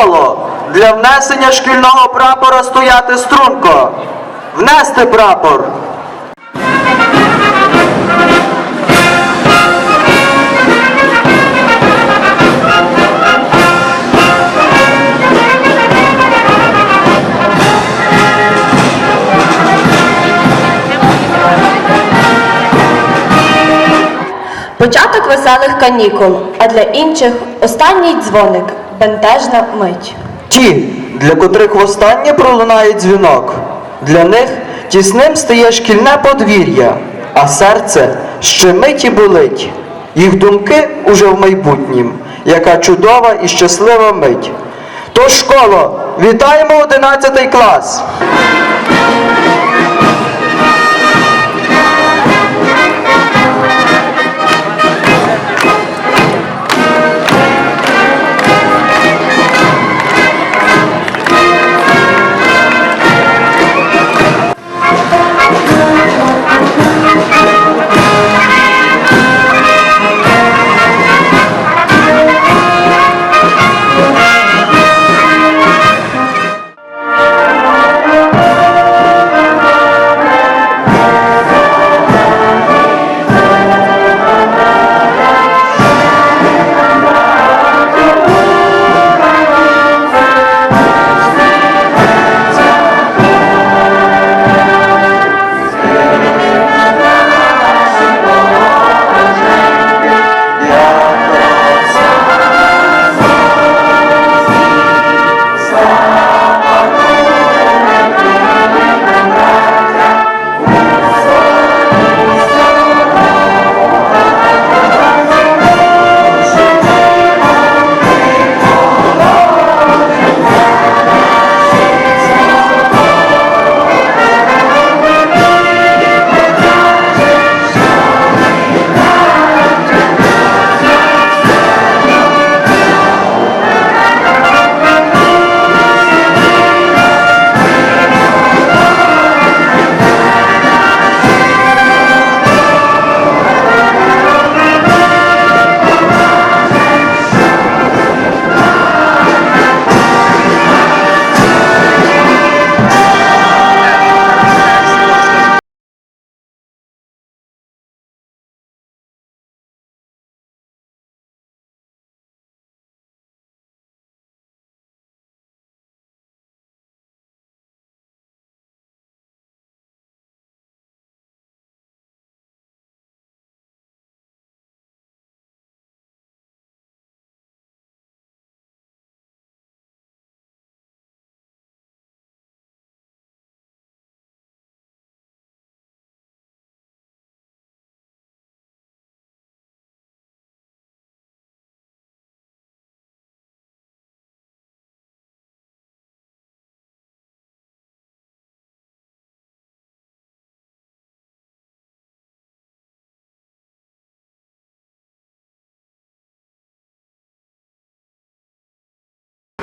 коло для внесення шкільного прапора стояти струнко. Внести прапор. Початок веселих канікул, а для інших останній дзвоник, бентежна мить. Ті, для котрих востаннє пролунає дзвінок, для них тісним стає шкільне подвір'я, а серце ще миті болить. Їх думки уже в майбутнім, яка чудова і щаслива мить. Тож, школо, вітаємо 11 клас!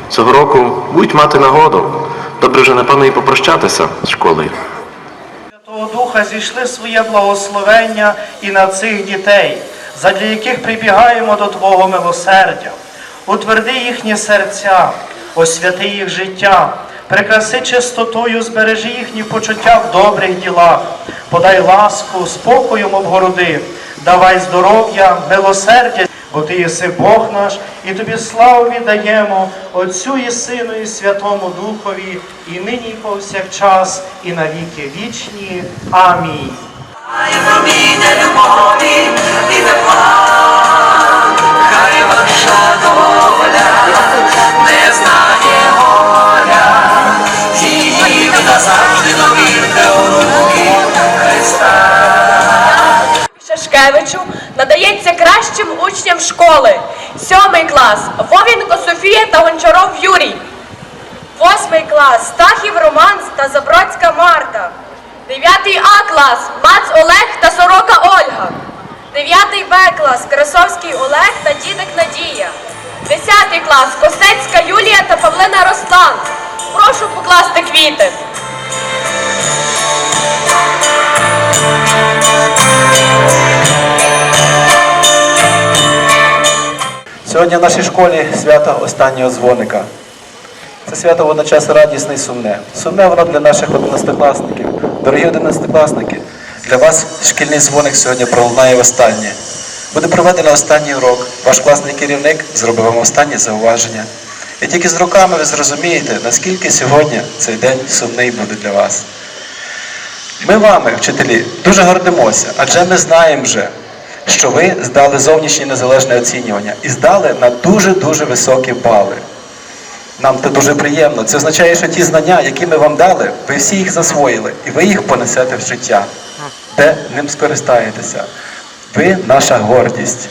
Цього року будуть мати нагоду. Добре вже, напевно, і попрощатися з школою. Святого Духа зійшли своє благословення і на цих дітей, задля яких прибігаємо до Твого милосердя. Утверди їхні серця, освяти їх життя, прикраси чистотою, збережи їхні почуття в добрих ділах, подай ласку, спокоєм обгороди, давай здоров'я, милосердя, бо Ти єси Бог наш, і тобі славу віддаємо Отцю і Сину, і Святому Духові, і нині, і повсякчас, і на віки вічні. Амінь. Хай ваша доля не знає горя, її назавжди довірте у руки Христа. Шашкевичу надається кращим учням школи. Сьомий клас Вовінко Софія та Гончаров Юрій. Восьмий клас Стахів Роман та Забродська Марта. Дев'ятий А клас Мац Олег та Сорока Ольга. Дев'ятий Б клас Красовський Олег та Дідик Надія. Десятий клас Костецька Юлія та Павлина Ростан. Прошу покласти квіти. Сьогодні в нашій школі свято останнього дзвоника. Це свято водночас радісне і сумне. Сумне воно для наших одинадцятикласників. Дорогі одинадцятикласники, для вас шкільний дзвоник сьогодні пролунає востаннє. Буде проведено останній урок. Ваш класний керівник зробив вам останнє зауваження. І тільки з роками ви зрозумієте, наскільки сьогодні цей день сумний буде для вас. Ми вами, вчителі, дуже гордимося, адже ми знаємо вже, що ви здали зовнішнє незалежне оцінювання і здали на дуже-дуже високі бали. Нам це дуже приємно. Це означає, що ті знання, які ми вам дали, ви всі їх засвоїли, і ви їх понесете в життя, де ним скористаєтеся. Ви наша гордість.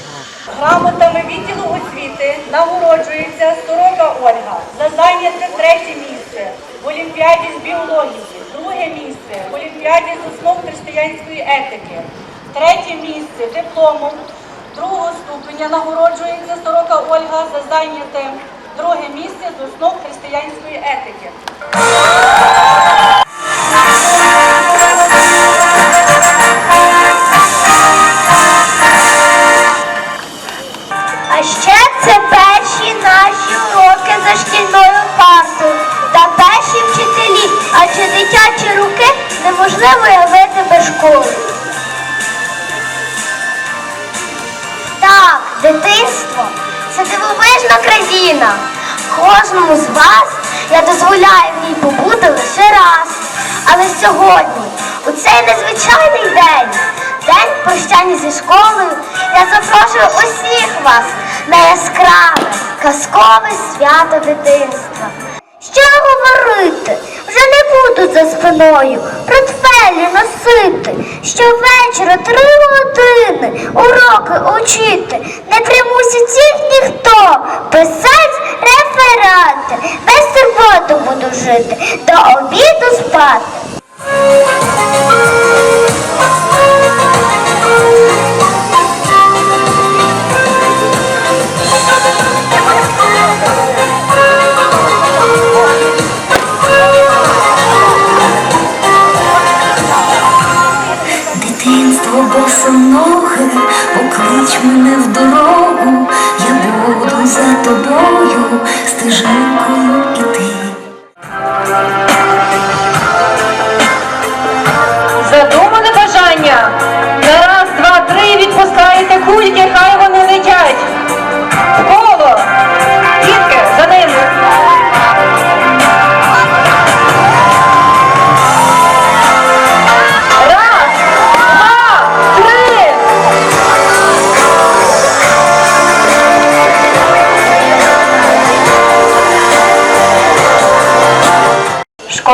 Грамотами відділу освіти нагороджується Сорока Ольга за зайняте третє місце в Олімпіаді з біології, друге місце в Олімпіаді з основ християнської етики, третє місце дипломом другого ступеня нагороджується Сорока Ольга за зайняте друге місце з основ християнської етики. Зі школою, я запрошую усіх вас на яскраве, казкове свято дитинства. Що говорити? Вже не буду за спиною портфелі носити. Щовечора три години уроки учити. Не примусить ніхто писать реферати. Без турботу буду жити, до обіду спати.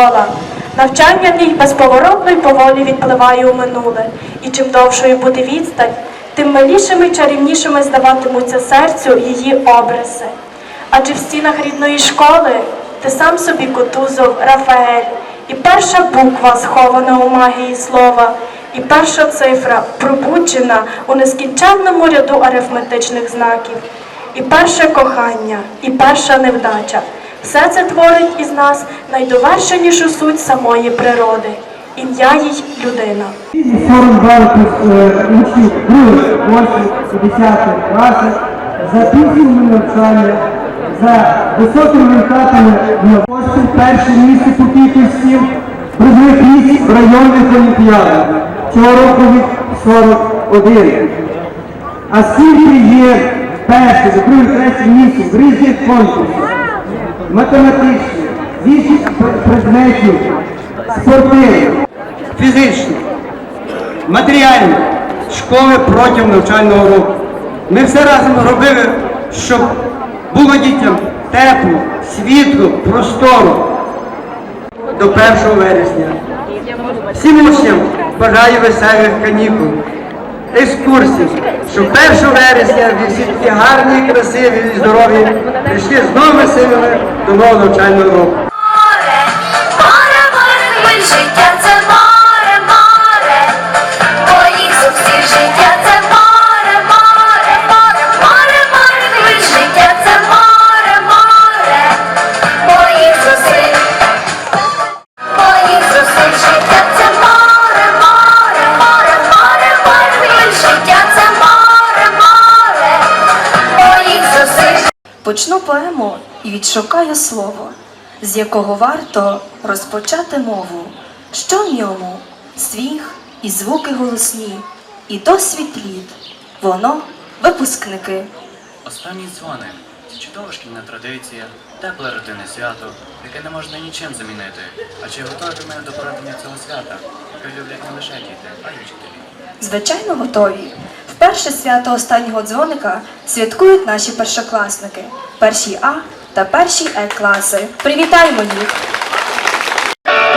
Школа. Навчання в ній безповоротно й поволі відпливає у минуле. І чим довшою буде відстань, тим милішими й чарівнішими здаватимуться серцю її образи. Адже в стінах рідної школи ти сам собі Кутузов, Рафаель, і перша буква схована у магії слова, і перша цифра пробуджена у нескінченному ряду арифметичних знаків, і перше кохання, і перша невдача. Все це творить із нас найдовершенішу суть самої природи. Ім'я їй людина. Форум банку учнів 2, 8 і 10 класи за піснями навчання, за високими результатами кожному перше місце по кількості призових місць районних олімпіадах. Цього року їх 41. А скільки є перше, друге, третє місце в різних конкурсах, математичних, вісім предметів, спортивних фізично, матеріально, школи протягом навчального року. Ми все разом робили, щоб було дітям тепло, світло, простору до 1 вересня. Всім учням бажаю веселих канікул, екскурсій, щоб 1 вересня ви всі такі гарні, красиві і здорові прийшли з новими силами до нового навчального року. Море, море, море, ми життя Почну поему і відшукаю слово. з якого варто розпочати мову, що в ньому сміх і звуки голосні, і досвід літ, воно випускники. Останній дзвоник це чудова шкільна традиція, тепле родинне свято, яке не можна нічим замінити. А чи готові ми до проведення цього свята, яке люблять не лише діти, а й вчителі? Звичайно, готові. Вперше свято останнього дзвоника святкують наші першокласники, перші А та перші Е класи. Привітаємо їх!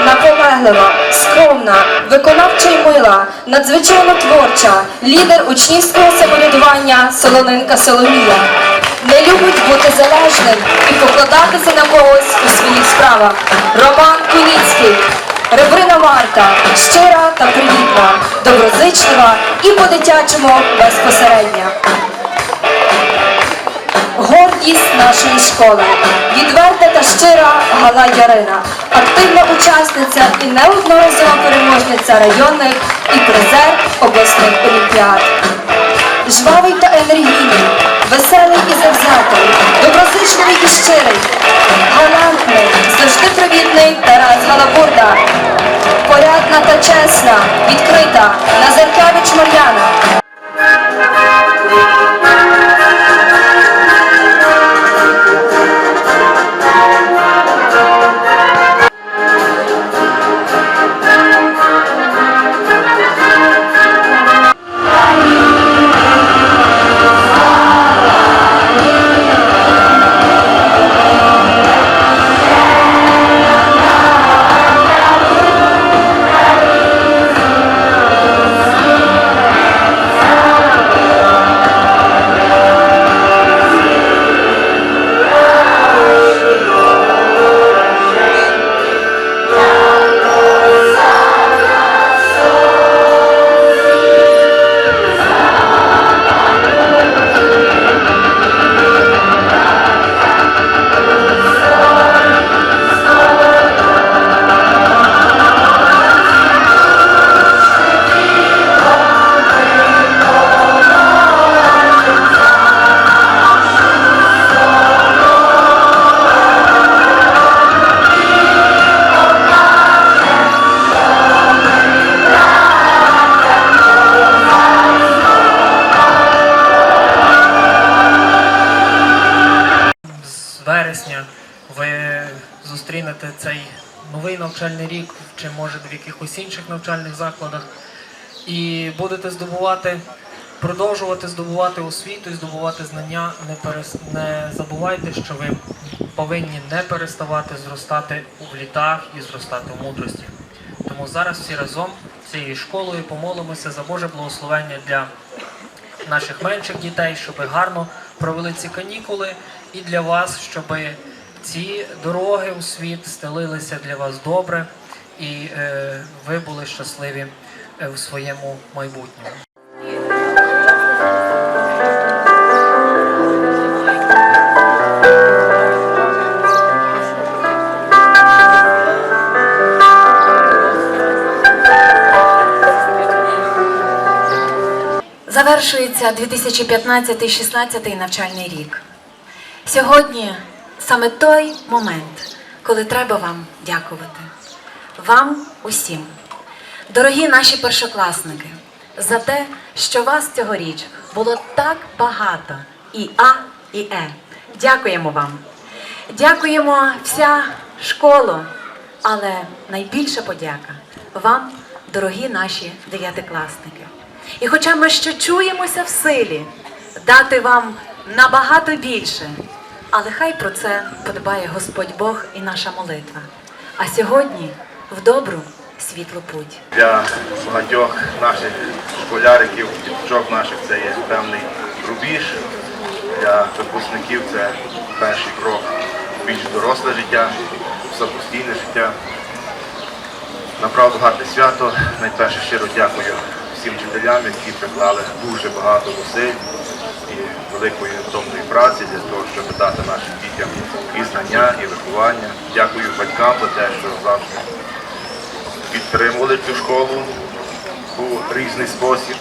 Наполеглива, скромна, виконавча й мила, надзвичайно творча, лідер учнівського самоврядування Солонинка Соломія. Не любить бути залежним і покладатися на когось у своїх справах. Роман Куніцький, Ребрина Марта, щира та привітна, доброзичлива і по-дитячому безпосередня. Гордість нашої школи, відверта та щира Гала Ярина, активна учасниця і неодноразова переможниця районних і призер обласних олімпіад. Жвавий та енергійний, веселий і завзятий, доброзичливий зустрінете цей новий навчальний рік, чи може в якихось інших навчальних закладах, і будете здобувати, продовжувати здобувати освіту і здобувати знання. Не, перес... не забувайте, що ви повинні не переставати зростати у літах і зростати у мудрості. Тому зараз всі разом цією школою помолимося за Боже благословення для наших менших дітей, щоб гарно провели ці канікули, і для вас, щоб ці дороги у світ стелилися для вас добре, і е, ви були щасливі е, в своєму майбутньому. Завершується 2015-16 навчальний рік. Сьогодні саме той момент, коли треба вам дякувати. Вам усім, дорогі наші першокласники, за те, що вас цьогоріч було так багато і А, і Е. Дякуємо вам. Дякуємо вся школа, але найбільша подяка вам, дорогі наші дев'ятикласники. І хоча ми ще чуємося в силі дати вам набагато більше, але хай про це подбає Господь Бог і наша молитва. А сьогодні в добру світлу путь. Для багатьох наших школяриків, діточок наших це є певний рубіж. Для випускників це перший крок в більш доросле життя, в самостійне життя. Направду гарне свято. Найперше щиро дякую всім вчителям, які приклали дуже багато зусиль і великої томної праці для того, щоб дати нашим дітям і знання, і виховання. Дякую батькам за те, що завжди підтримували цю школу у різний спосіб.